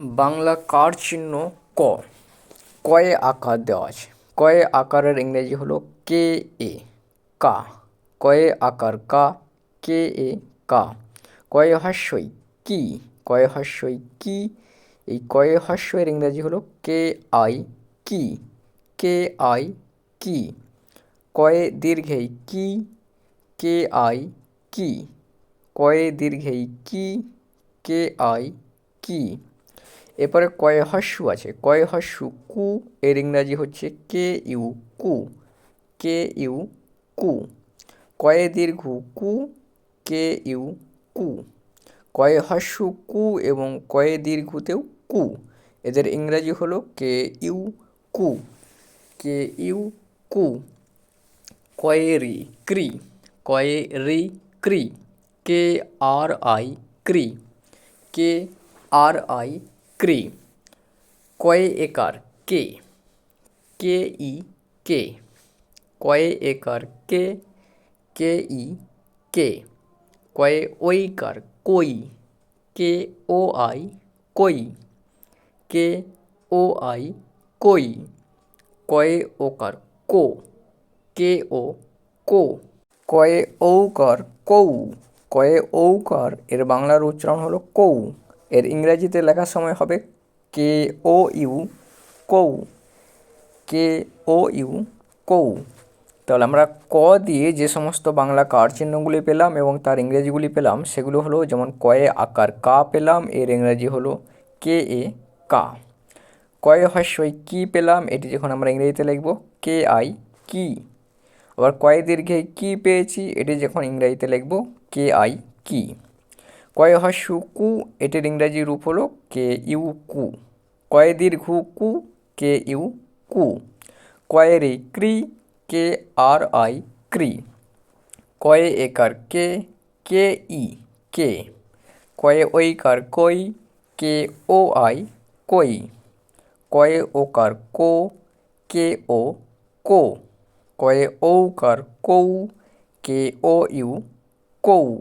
বাংলা কার চিহ্ন ক? কয়ে আকার দেওয়া আছে। কয়ে আকারের ইংরেজি হলো কে এ, কা। কয়ে আকার কা, কে এ, কা। কয়ে হাস্যই কি? কয়ে হাস্যই কি? এই কয়ে হাস্যের ইংরেজি হলো কে আই কি? কে আই কি? কয়ে দীর্ঘেই কি? কে আই কি? কয়ে দীর্ঘেই কি? কে আই কি? এরপরে কয়ে হস্যু আছে? কয়ে হস্যু? কু, এর ইংরাজি হচ্ছে কে ইউ কু। কে ইউ কু। কয়ে দীর্ঘ? কু, কে ইউ কু। কয়ে হস্যু, কু এবং কয়ে দীর্ঘতেও কু। এদের ইংরাজি হলো কে ইউ কু। কে ইউ কু। কয়ে রি ক্রি। কয়ে রি ক্রি। কে আর আই, ক্রি। কে আর আই ক্রি কয়ে একার কে? কে ই কে? কয়ে একার কে? কে ই কে? কয়ে ওইকার কই? কে ও আই কই? কে ও আই কই? কয়ে ওকার কো? কে ও কো? কয়ে ঔকার কৌ? কয়ে ঔকার, এর বাংলার উচ্চারণ হলো কৌ। এর ইংরেজিতে লেখার সময় হবে কে ও ইউ কৌ। কে ও ইউ কৌ। তাহলে আমরা ক দিয়ে যে সমস্ত বাংলা কার চিহ্নগুলি পেলাম এবং তার ইংরেজিগুলি পেলাম, সেগুলো হলো যেমন কয়ে আকার কা পেলাম, এর ইংরেজি হলো কে এ কা। কয়ে হস্যই কি পেলাম, এটি যখন আমরা ইংরেজিতে লিখব কে আই কি। আবার কয়ে দীর্ঘে কি পেয়েছি, এটি যখন ইংরেজিতে লিখব কে আই কি। কয়ে হস্য কু এটির ইংরাজি রূপ হলো কে ইউ কু কয়ে দীর্ঘ কু কে ইউ কু কয়ে রে ক্রি? কে আর আই ক্রি। কয়ে একার কে? কে ই কে। কয়ে ঐকার কই? কে ও আই কই? কয়ে ওকার কো? কে ও কো? কয়ে ঔকার কৌ? কে ও ইউ কৌ?